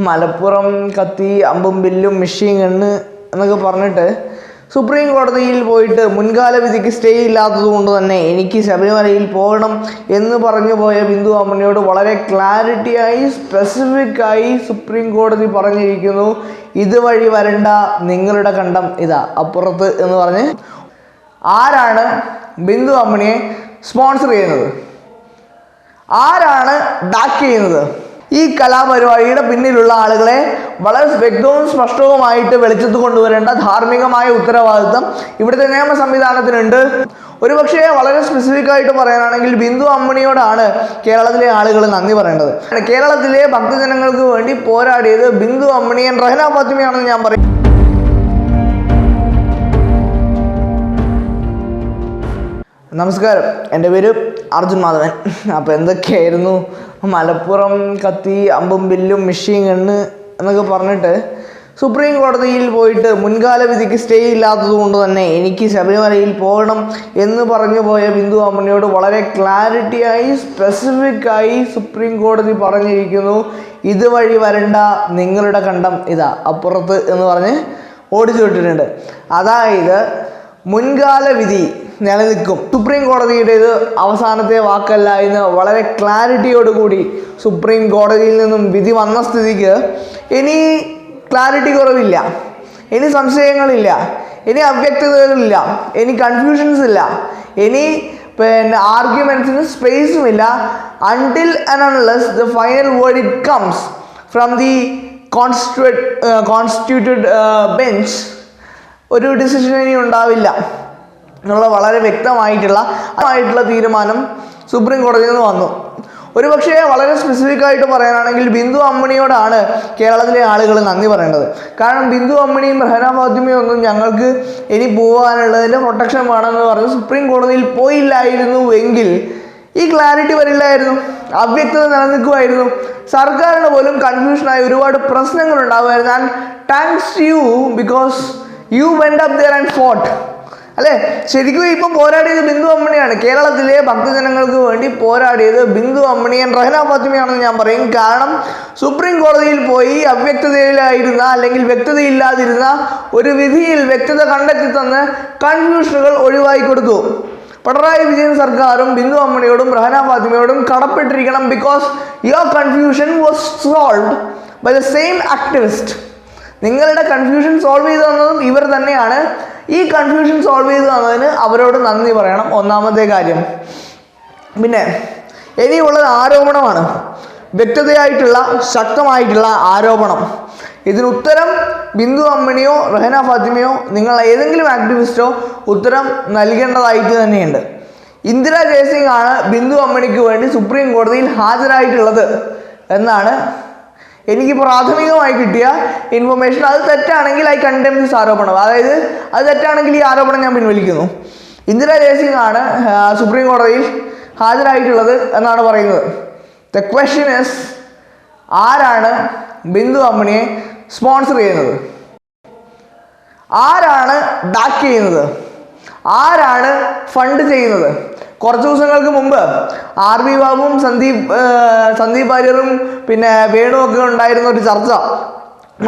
മലപ്പുറം കത്തി അമ്പും ബില്ലും മിഷീൻ കണ്ണ് എന്നൊക്കെ പറഞ്ഞിട്ട് സുപ്രീം കോടതിയിൽ പോയിട്ട് മുൻകാല വിധിക്ക് സ്റ്റേ ഇല്ലാത്തതുകൊണ്ട് തന്നെ എനിക്ക് ശബരിമലയിൽ പോകണം എന്ന് പറഞ്ഞു പോയ ബിന്ദു അമ്മണിയോട് വളരെ ക്ലാരിറ്റിയായി സ്പെസിഫിക് ആയി സുപ്രീം കോടതി പറഞ്ഞിരിക്കുന്നു ഇതുവഴി വരണ്ട നിങ്ങളുടെ കണ്ടം ഇതാ അപ്പുറത്ത് എന്ന് പറഞ്ഞ് ആരാണ് ബിന്ദു അമ്മണിയെ സ്പോൺസർ ചെയ്യുന്നത്? ആരാണ് ബാക്ക് ചെയ്യുന്നത്? ഈ കലാപരിപാടിയുടെ പിന്നിലുള്ള ആളുകളെ വളരെ വ്യക്തവും സ്പഷ്ടവുമായിട്ട് വെളിച്ചത്ത് കൊണ്ടുവരേണ്ട ധാർമ്മികമായ ഉത്തരവാദിത്തം ഇവിടുത്തെ നിയമ സംവിധാനത്തിനുണ്ട്. ഒരുപക്ഷെ വളരെ സ്പെസിഫിക് ആയിട്ട് പറയാനാണെങ്കിൽ ബിന്ദു അമ്മണിയോടാണ് കേരളത്തിലെ ആളുകൾ നന്ദി പറയേണ്ടത്. കേരളത്തിലെ ഭക്തജനങ്ങൾക്ക് വേണ്ടി പോരാടിയത് ബിന്ദു അമ്മണിയൻ റഹന ഫാത്തിമയാണെന്ന് ഞാൻ പറയും. നമസ്കാരം. എന്റെ പേര് അർജുൻ മാധവൻ. അപ്പോൾ എന്തൊക്കെയായിരുന്നു? മലപ്പുറം കത്തി അമ്പും ബില്ലും മിഷീൻ എണ്ണ് എന്നൊക്കെ പറഞ്ഞിട്ട് സുപ്രീം കോടതിയിൽ പോയിട്ട് മുൻകാല വിധിക്ക് സ്റ്റേ ഇല്ലാത്തതുകൊണ്ട് തന്നെ എനിക്ക് ശബരിമലയിൽ പോകണം എന്ന് പറഞ്ഞു പോയ ബിന്ദു അമ്മണിയോട് വളരെ ക്ലാരിറ്റിയായി സ്പെസിഫിക് ആയി സുപ്രീം കോടതി പറഞ്ഞിരിക്കുന്നു ഇതുവഴി വരണ്ട നിങ്ങളുടെ കണ്ടം ഇതാ അപ്പുറത്ത് എന്ന് പറഞ്ഞ് ഓടിച്ചു വിട്ടിട്ടുണ്ട് അതായത് മുൻകാല വിധി നിലനിൽക്കും. സുപ്രീം കോടതിയുടേത് അവസാനത്തെ വാക്കല്ല എന്ന് വളരെ ക്ലാരിറ്റിയോടുകൂടി സുപ്രീം കോടതിയിൽ നിന്നും വിധി വന്ന സ്ഥിതിക്ക് ഇനി ക്ലാരിറ്റി കുറവില്ല. ഇനി സംശയങ്ങളില്ല. ഇനി അവ്യക്തതകളില്ല. ഇനി കൺഫ്യൂഷൻസ് ഇല്ല. ഇനി പിന്നെ ആർഗ്യുമെൻസിന് സ്പേസും ഇല്ല. Until and unless the final word it comes from the constitute constituted bench ഒരു ഡിസിഷൻ ഇനി ഉണ്ടാവില്ല എന്നുള്ള വളരെ വ്യക്തമായിട്ടുള്ള ആയിട്ടുള്ള തീരുമാനം സുപ്രീം കോടതിയിൽ നിന്ന് വന്നു. ഒരു പക്ഷേ വളരെ സ്പെസിഫിക് ആയിട്ട് പറയാനാണെങ്കിൽ ബിന്ദു അമ്മണിയോടാണ് കേരളത്തിലെ ആളുകൾ നന്ദി പറയേണ്ടത്. കാരണം ബിന്ദു അമ്മണിയും റഹന ഫാത്തിമയും ഒന്നും ഞങ്ങൾക്ക് ഇനി പോകാനുള്ളതിന്റെ പ്രൊട്ടക്ഷൻ വേണമെന്ന് പറഞ്ഞ് സുപ്രീം കോടതിയിൽ പോയില്ലായിരുന്നു എങ്കിൽ ഈ ക്ലാരിറ്റി വരില്ലായിരുന്നു. അവ്യക്തത നിലനിൽക്കുമായിരുന്നു. സർക്കാരിന് പോലും കൺഫ്യൂഷനായി ഒരുപാട് പ്രശ്നങ്ങൾ ഉണ്ടാകുമായിരുന്നു and thanks to you because you went up there and fought അല്ലേ? ശരിക്കും ഇപ്പം പോരാടിയത് ബിന്ദു അമ്മണിയാണ്. കേരളത്തിലെ ഭക്തജനങ്ങൾക്ക് വേണ്ടി പോരാടിയത് ബിന്ദു അമ്മണിയൻ റഹന ഫാത്തിമയാണെന്ന് ഞാൻ പറയും. കാരണം സുപ്രീം കോടതിയിൽ പോയി അവ്യക്തതയിലായിരുന്ന അല്ലെങ്കിൽ വ്യക്തതയില്ലാതിരുന്ന ഒരു വിധിയിൽ വ്യക്തത കണ്ടെത്തി തന്ന് കൺഫ്യൂഷനുകൾ ഒഴിവാക്കി കൊടുത്തു. പിണറായി വിജയൻ സർക്കാരും ബിന്ദു അമ്മണിയോടും റഹന ഫാത്തിമയോടും കടപ്പെട്ടിരിക്കണം because your confusion was solve by the same activist നിങ്ങളുടെ കൺഫ്യൂഷൻ സോൾവ് ചെയ്തു തന്നതും ഇവർ തന്നെയാണ്. ഈ കൺഫ്യൂഷൻ സോൾവ് ചെയ്തു തന്നതിന് അവരോട് നന്ദി പറയണം. ഒന്നാമത്തെ കാര്യം. പിന്നെ ഇനിയുള്ളത് ആരോപണമാണ്. വ്യക്തതയായിട്ടുള്ള ശക്തമായിട്ടുള്ള ആരോപണം. ഇതിന് ഉത്തരം ബിന്ദു അമ്മണിയോ റഹന ഫാത്തിമയോ നിങ്ങൾ ഏതെങ്കിലും ആക്ടിവിസ്റ്റോ ഉത്തരം നൽകേണ്ടതായിട്ട് തന്നെയുണ്ട്. ഇന്ദിരാ ജയസിംഗ് ആണ് ബിന്ദു അമ്മണിക്ക് വേണ്ടി സുപ്രീം കോടതിയിൽ ഹാജരായിട്ടുള്ളത് എന്നാണ് എനിക്ക് പ്രാഥമികമായി കിട്ടിയ ഇൻഫർമേഷൻ അത് തെറ്റാണെങ്കിൽ ഐ കണ്ടം ദിസ് ആരോപണം. അതായത് അത് തെറ്റാണെങ്കിൽ ഈ ആരോപണം ഞാൻ പിൻവലിക്കുന്നു. ഇന്ദിര ജയസിംഗ് ആണ് സുപ്രീം കോടതിയിൽ ഹാജരായിട്ടുള്ളത് എന്നാണ് പറയുന്നത്. ദ ക്വസ്റ്റ്യൻ ഇസ് ആരാണ് ബിന്ദു അമ്മണിയെ സ്പോൺസർ ചെയ്യുന്നത്? ആരാണ് ബാക്ക് ചെയ്യുന്നത്? ആരാണ് ഫണ്ട് ചെയ്യുന്നത്? കുറച്ച് ദിവസങ്ങൾക്ക് മുമ്പ് ആർ ബി ബാബുവും സന്ദീപ് സന്ദീപ് വാര്യറും പിന്നെ വേണുവൊക്കെ ഉണ്ടായിരുന്ന ഒരു ചർച്ച.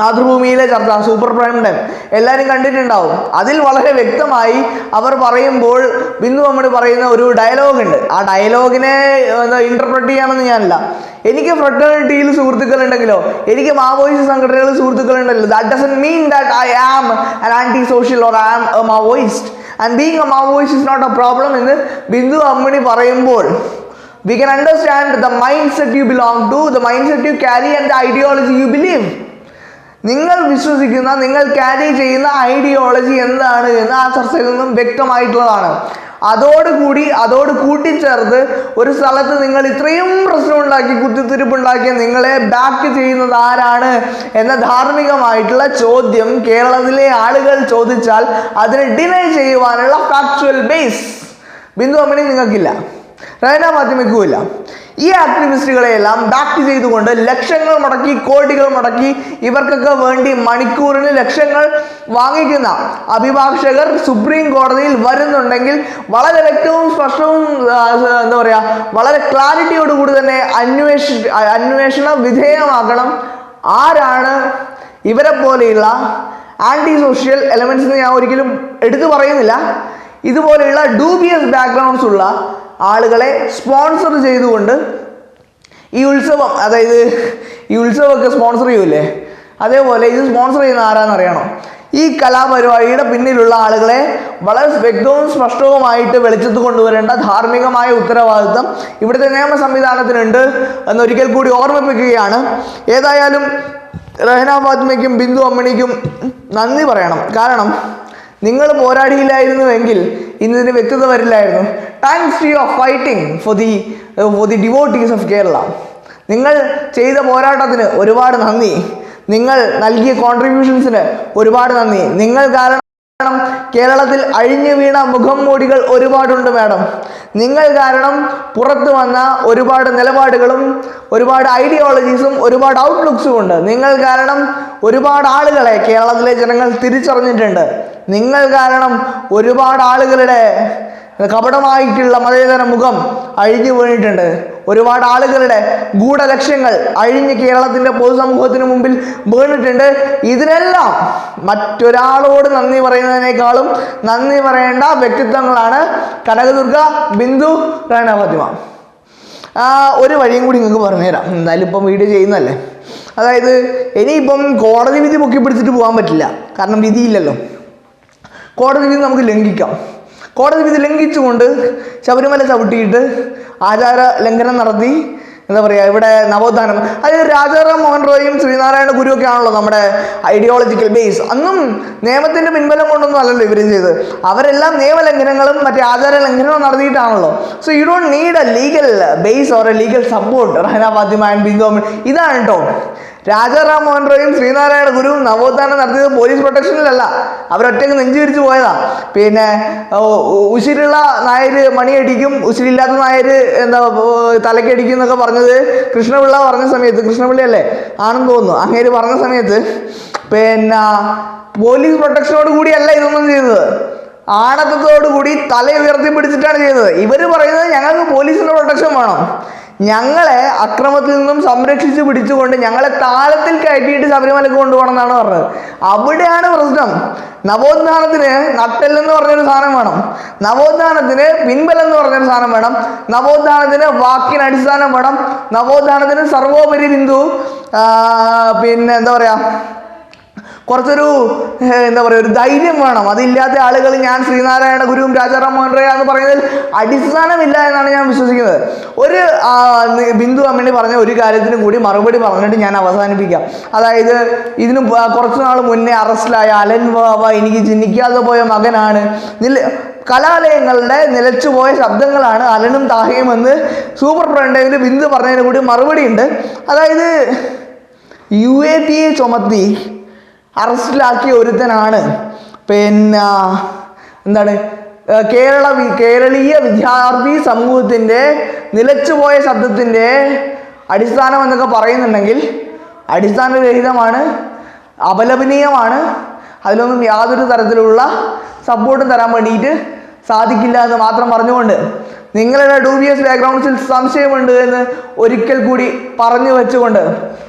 മാതൃഭൂമിയിലെ ചർച്ച സൂപ്പർ പ്രൈം ടൈം എല്ലാവരും കണ്ടിട്ടുണ്ടാവും. അതിൽ വളരെ വ്യക്തമായി അവർ പറയുമ്പോൾ ബിന്ദു അമ്മണി പറയുന്ന ഒരു ഡയലോഗ് ഉണ്ട്. ആ ഡയലോഗിനെ ഇന്റർപ്രറ്റ് ചെയ്യാമെന്ന് ഞാനല്ല. എനിക്ക് ഫ്രട്ടേണിറ്റിയിൽ സുഹൃത്തുക്കളുണ്ടെങ്കിലോ എനിക്ക് മാവോയിസ്റ്റ് സംഘടനകളിൽ സുഹൃത്തുക്കളുണ്ടല്ലോ that doesn't mean that I am an anti social or I am a Maoist and being a Maoist is not a problem എന്ന് ബിന്ദു അമ്മണി പറയുമ്പോൾ we can understand the mind set you belong to the mind set you carry and the ideology you believe. നിങ്ങൾ വിശ്വസിക്കുന്ന നിങ്ങൾ carry ചെയ്യുന്ന ideology എന്താണ് എന്ന് ആ ചർച്ചയിൽ നിന്നും വ്യക്തമായിട്ടുള്ളതാണ്. അതോടുകൂടി അതോട് കൂട്ടിച്ചേർത്ത് ഒരു സ്ഥലത്ത് നിങ്ങൾ ഇത്രയും പ്രശ്നം ഉണ്ടാക്കി കുത്തിത്തിരിപ്പുണ്ടാക്കി നിങ്ങളെ ബാക്ക് ചെയ്യുന്നത് ആരാണ് എന്ന ധാർമ്മികമായിട്ടുള്ള ചോദ്യം കേരളത്തിലെ ആളുകൾ ചോദിച്ചാൽ അതിനെ ഡിനൈ ചെയ്യുവാനുള്ള ഫാക്ച്വൽ ബേസ് ബിന്ദു അമ്മണി നിങ്ങൾക്കില്ല. റൈന ഫാത്തിമയ്ക്കുമില്ല ഈ ആക്ടിവിസ്റ്റുകളെയെല്ലാം ബാക്ക് ചെയ്തുകൊണ്ട് ലക്ഷങ്ങൾ മുടക്കി കോടികൾ മുടക്കി ഇവർക്കൊക്കെ വേണ്ടി മണിക്കൂറിന് ലക്ഷങ്ങൾ വാങ്ങിക്കുന്ന അഭിഭാഷകർ സുപ്രീം കോടതിയിൽ വരുന്നുണ്ടെങ്കിൽ വളരെ വ്യക്തവും സ്പഷ്ടവും എന്താ പറയുക വളരെ ക്ലാരിറ്റിയോടുകൂടി തന്നെ അന്വേഷ അന്വേഷണ വിധേയമാക്കണം ആരാണ് ഇവരെ പോലെയുള്ള ആന്റി സോഷ്യൽ എലമെന്റ്സ് ഞാൻ ഒരിക്കലും എടുത്തു പറയുന്നില്ല. ഇതുപോലെയുള്ള ഡൂബിയസ് ബാക്ക്ഗ്രൗണ്ട്സ് ഉള്ള ആളുകളെ സ്പോൺസർ ചെയ്തുകൊണ്ട് ഈ ഉത്സവം അതായത് ഈ ഉത്സവമൊക്കെ സ്പോൺസർ ചെയ്യൂലേ അതേപോലെ ഇത് സ്പോൺസർ ചെയ്യുന്ന ആരാന്നറിയണോ? ഈ കലാപരിപാടിയുടെ പിന്നിലുള്ള ആളുകളെ വളരെ വ്യക്തവും സ്പഷ്ടവുമായിട്ട് വെളിച്ചത്ത് കൊണ്ടുവരേണ്ട ധാർമ്മികമായ ഉത്തരവാദിത്വം ഇവിടുത്തെ നിയമ സംവിധാനത്തിനുണ്ട് എന്നൊരിക്കൽ കൂടി ഓർമ്മിപ്പിക്കുകയാണ്. ഏതായാലും റഹന ഫാത്തിമയ്ക്കും ബിന്ദു അമ്മണിക്കും നന്ദി പറയണം. കാരണം നിങ്ങൾ പോരാടിയില്ലായിരുന്നുവെങ്കിൽ ഇന്നിതിന് വ്യക്തത വരില്ലായിരുന്നു. Thanks to your fighting for the for the devotees of Kerala നിങ്ങൾ ചെയ്ത പോരാട്ടത്തിന് ഒരുപാട് നന്ദി. നിങ്ങൾ നൽകിയ കോൺട്രിബ്യൂഷൻസിന് ഒരുപാട് നന്ദി. നിങ്ങൾ കാരണം കാരണം കേരളത്തിൽ അഴിഞ്ഞു വീണ മുഖം മൂടികൾ ഒരുപാടുണ്ട് മാഡം. നിങ്ങൾ കാരണം പുറത്തു വന്ന ഒരുപാട് നിലപാടുകളും ഒരുപാട് ഐഡിയോളജീസും ഒരുപാട് ഔട്ട്ലുക്സും ഉണ്ട്. നിങ്ങൾ കാരണം ഒരുപാട് ആളുകളെ കേരളത്തിലെ ജനങ്ങൾ തിരിച്ചറിഞ്ഞിട്ടുണ്ട്. നിങ്ങൾ കാരണം ഒരുപാട് ആളുകളുടെ കപടമായിട്ടുള്ള മതേതര മുഖം അഴിഞ്ഞു വീണിട്ടുണ്ട്. ഒരുപാട് ആളുകളുടെ ഗൂഢലക്ഷ്യങ്ങൾ അഴിഞ്ഞ് കേരളത്തിന്റെ പൊതുസമൂഹത്തിന് മുമ്പിൽ വീണിട്ടുണ്ട്. ഇതിനെല്ലാം മറ്റൊരാളോട് നന്ദി പറയുന്നതിനേക്കാളും നന്ദി പറയേണ്ട വ്യക്തിത്വങ്ങളാണ് കനകദുർഗ ബിന്ദു റാണ ആ, ഒരു വഴിയും കൂടി നിങ്ങൾക്ക് പറഞ്ഞുതരാം. എന്തായാലും ഇപ്പം വീഡിയോ ചെയ്യുന്നതല്ലേ? അതായത് ഇനിയിപ്പം കോടതി വിധി പൊക്കി പിടിച്ചിട്ട് പോകാൻ പറ്റില്ല. കാരണം വിധിയില്ലല്ലോ. കോടതി വിധി നമുക്ക് ലംഘിക്കാം. കോടതി വിധി ലംഘിച്ചുകൊണ്ട് ശബരിമല ചവിട്ടിയിട്ട് ആചാര ലംഘനം നടത്തി എന്താ പറയുക ഇവിടെ നവോത്ഥാനം. അതായത് രാജാറാം മോഹൻ റോയും ശ്രീനാരായണ ഗുരു ഒക്കെ ആണല്ലോ നമ്മുടെ ഐഡിയോളജിക്കൽ ബേസ് അന്നും നിയമത്തിന്റെ പിൻബലം കൊണ്ടൊന്നും അല്ലല്ലോ ഇവരും ചെയ്ത് അവരെല്ലാം നിയമലംഘനങ്ങളും മറ്റേ ആചാര ലംഘനവും നടത്തിയിട്ടാണല്ലോ. So you don't need a legal base or a legal support Rehana Fatima and Bindu ഇതാണ് കേട്ടോ രാജാറാം മോഹൻ റോയും ശ്രീനാരായണ ഗുരുവും നവോത്ഥാനം നടത്തിയത് പോലീസ് പ്രൊട്ടക്ഷനിലല്ല. അവരൊറ്റയ്ക്ക് നെഞ്ചു വിരിച്ച് പോയതാ. പിന്നെ ഉശിരുള്ള നായർ മണിയടിക്കും ഉശിരില്ലാത്ത നായർ എന്താ തലക്കടിക്കും എന്നൊക്കെ പറഞ്ഞത് കൃഷ്ണപിള്ള പറഞ്ഞ സമയത്ത് കൃഷ്ണപിള്ള അല്ലേ ആണെന്ന് തോന്നുന്നു. അങ്ങേര് പറഞ്ഞ സമയത്ത് പിന്നെ പോലീസ് പ്രൊട്ടക്ഷനോട് കൂടിയല്ല ഇതൊന്നും ചെയ്തത്. ആണത്തത്തോടു കൂടി തല ഉയർത്തി പിടിച്ചിട്ടാണ് ചെയ്തത്. ഇവർ പറയുന്നത് ഞങ്ങൾക്ക് പോലീസിന്റെ പ്രൊട്ടക്ഷൻ വേണം. ഞങ്ങളെ അക്രമത്തിൽ നിന്നും സംരക്ഷിച്ച് പിടിച്ചുകൊണ്ട് ഞങ്ങളെ താളത്തിൽ കയറ്റിയിട്ട് ശബരിമലക്ക് കൊണ്ടുപോകണം എന്നാണ് പറഞ്ഞത്. അവിടെയാണ് പ്രശ്നം. നവോത്ഥാനത്തിന് നട്ടെല്ലെന്ന് പറഞ്ഞൊരു സാധനം വേണം. നവോത്ഥാനത്തിന് പിൻബലം എന്ന് പറഞ്ഞൊരു സാധനം വേണം. നവോത്ഥാനത്തിന് വാക്കിന് അടിസ്ഥാനം വേണം. നവോത്ഥാനത്തിന് സർവോപരി ബിന്ദു പിന്നെ എന്താ പറയാ കുറച്ചൊരു എന്താ പറയുക ഒരു ധൈര്യം വേണം. അതില്ലാത്ത ആളുകൾ ഞാൻ ശ്രീനാരായണ ഗുരുവും രാജാറാം മോഹൻ റോയ എന്ന് പറയുന്നതിൽ അടിസ്ഥാനമില്ല എന്നാണ് ഞാൻ വിശ്വസിക്കുന്നത്. ഒരു ബിന്ദു അമ്മണി പറഞ്ഞ ഒരു കാര്യത്തിനും കൂടി മറുപടി പറഞ്ഞിട്ട് ഞാൻ അവസാനിപ്പിക്കാം. അതായത് ഇതിന് കുറച്ച് നാൾ മുന്നേ അറസ്റ്റിലായ അലൻ വാവ എനിക്ക് ചിന്തിക്കാതെ പോയ മകനാണ്. നില കലാലയങ്ങളുടെ നിലച്ചുപോയ ശബ്ദങ്ങളാണ് അലനും താഹയും എന്ന് സൂപ്പർ പ്രണ്ടേവിന് ബിന്ദു പറഞ്ഞതിന് കൂടി മറുപടി ഉണ്ട് അതായത് യു എ പി എ ചുമത്തി അറസ്റ്റിലാക്കിയ ഒരുത്തനാണ്. പിന്നെ എന്താണ് കേരള കേരളീയ വിദ്യാർത്ഥി സമൂഹത്തിന്റെ നിലച്ചുപോയ ശബ്ദത്തിന്റെ അടിസ്ഥാനം എന്നൊക്കെ പറയുന്നുണ്ടെങ്കിൽ അടിസ്ഥാനരഹിതമാണ് അപലപനീയമാണ് അതിലൊന്നും യാതൊരു തരത്തിലുള്ള സപ്പോർട്ടും തരാൻ വേണ്ടിയിട്ട് സാധിക്കില്ല എന്ന് മാത്രം പറഞ്ഞുകൊണ്ട് നിങ്ങളുടെ ഡൂബിയസ് ബാക്ക്ഗ്രൗണ്ട്സിൽ സംശയമുണ്ട് എന്ന് ഒരിക്കൽ കൂടി പറഞ്ഞു വെച്ചുകൊണ്ട്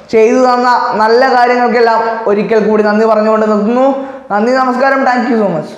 ചെയ്തു തന്ന നല്ല കാര്യങ്ങൾക്കെല്ലാം ഒരിക്കൽ കൂടി നന്ദി പറഞ്ഞുകൊണ്ട് നിർത്തുന്നു നന്ദി നമസ്കാരം. Thank so much